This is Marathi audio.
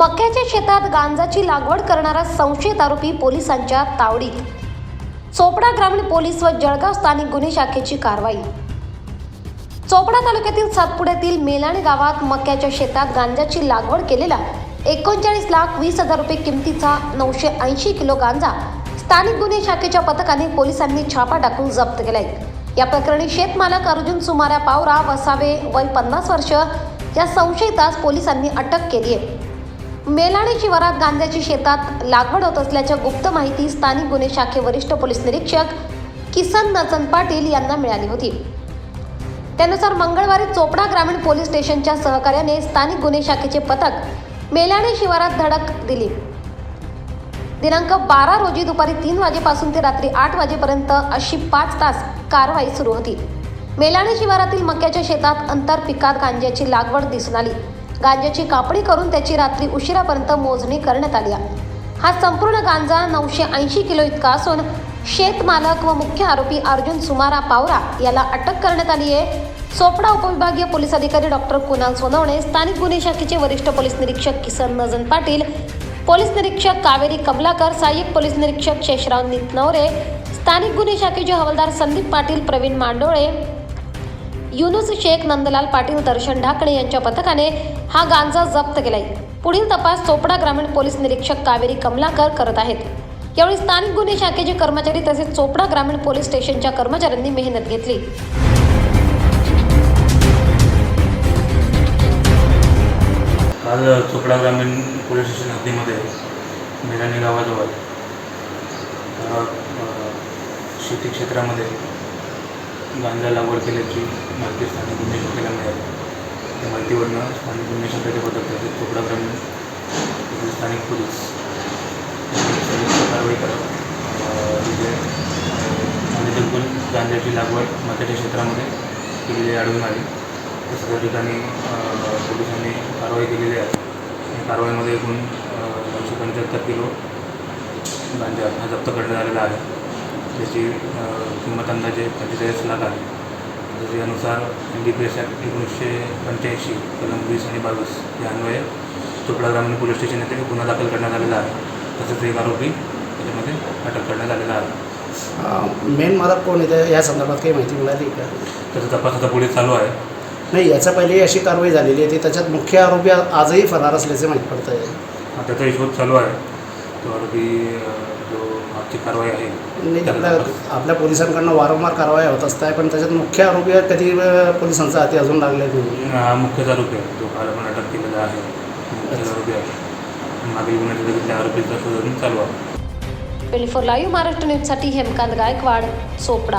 मक्याच्या शेतात गांजाची लागवड करणारा संशयित आरोपी पोलिसांच्या तावडीत. चोपडा ग्रामीण पोलीस व जळगाव स्थानिक गुन्हे शाखेची कारवाई. चोपडा तालुक्यातील सातपुड्यातील मेलाणे गावात मक्याच्या शेतात गांजाची लागवड केलेला एकोणचाळीस लाख वीस हजार रुपये किमतीचा नऊशे ऐंशी किलो गांजा स्थानिक गुन्हे शाखेच्या पथकाने पोलिसांनी छापा टाकून जप्त केलाय. या प्रकरणी शेतमालक अर्जुन सुमारा पावरा वसावे वय पन्नास वर्ष या संशयितास पोलिसांनी अटक केली आहे. मेलाणे शिवारात गांजाची शेतात लागवड होत असल्याच्या गुप्त माहिती स्थानिक गुन्हे शाखे वरिष्ठ पोलीस निरीक्षक किसन नचन पाटील यांना मिळाली होती. त्यानुसार मंगळवारी चोपडा ग्रामीण पोलीस स्टेशनच्या सहकार्याने स्थानिक गुन्हे शाखेचे पथक मेलाणे शिवारात धडक दिली. दिनांक बारा रोजी दुपारी तीन वाजेपासून ते रात्री आठ वाजेपर्यंत अशी पाच तास कारवाई सुरू होती. मेलाणे शिवारातील मक्याच्या शेतात अंतर पिकात गांज्याची लागवड दिसून आली. गांज्याची कापणी करून त्याची रात्री उशिरापर्यंत मोजणी करण्यात आली हा संपूर्ण गांजा नऊशे ऐंशी किलो इतका असून शेतमालक व मुख्य आरोपी अर्जुन सुमारा पावरा याला अटक करण्यात आली आहे. चोपडा उपविभागीय पोलीस अधिकारी डॉक्टर कुणाल सोनवणे स्थानिक गुन्हे शाखेचे वरिष्ठ पोलीस निरीक्षक किसन नजन पाटील पोलीस निरीक्षक कावेरी कमलाकर सहाय्यक पोलीस निरीक्षक शेषराव नितनवरे स्थानिक गुन्हे शाखेचे हवालदार संदीप पाटील प्रवीण मांडोळे युनुस शेख नंदलाल पाटील दर्शन ढाकणे यांच्या पथकाने हा गांजा जप्त केलाय. पुढील तपास चोपडा ग्रामीण पोलीस निरीक्षक कावेरी कमलाकर करत आहेत. यावेळी स्थानिक गुन्हे शाखेचे कर्मचारी तसेच चोपडा ग्रामीण पोलीस स्टेशनच्या कर्मचाऱ्यांनी मेहनत घेतली. आज चोपडा ग्रामीण पोलीस स्टेशन हद्दीमध्ये मेलाणी गावाजवळ शेती क्षेत्रामध्ये गांजा लागवड केल्याची माहिती स्थानिक गुन्हे शाखेला मिळाली त्या माहितीवरनं स्थानिक गुन्हे शाखेचे पथक तसेच चोपडा ग्रामीण तसेच स्थानिक पोलीस संयुक्त कारवाई करत अ, तिथे अनधिकृत गांजाची लागवड मक्याच्या क्षेत्रामध्ये केलेली आढळून आली. तसं त्या ठिकाणी पोलिसांनी कारवाई केलेली आहे. या कारवाईमध्ये एकूण दोनशे पंच्याहत्तर किलो गांजा हा जप्त करण्यात आलेला आहे. त्याची किंमत अंदाजे पंचेचाळीस लाख आहे तर त्यानुसार N D P S act एकोणीसशे पंच्याऐंशी कलम वीस आणि बावीस या अन्वये चोपडा ग्रामीण पोलीस स्टेशन येथे गुन्हा दाखल करण्यात आलेला आहे. तसेच एक आरोपी त्याच्यामध्ये अटक करण्यात आलेला आहे. मेन मालक कोण येते? या संदर्भात काही माहिती मिळाली का? त्याचा तपास आता पुढे चालू आहे. नाही याच्या पहिले अशी कारवाई झालेली आहे. ती त्याच्यात मुख्य आरोपी आ- आजही फरार असल्याचे माहीत पडत आहे त्याचा शोध चालू आहे. तो आरोपी अ, जो कारवाई आहे. आपल्या पोलिसांकडनं वारंवार कारवाई होत असतात पण त्याच्यात मुख्य आरोपी आहे, कधी पोलिसांचा हाती अजून लागले नाही. हा मुख्यच आरोपी आहे. जो काल आपण अटक केलेला आहे मुख्यच आरोपी आहे. मागील गुन्ह्याच्या आरोपीचा शोध अजून चालू आहे. ट्वेंटी फोर लाईव्ह महाराष्ट्र न्यूजसाठी हेमकांत गायकवाड चोपडा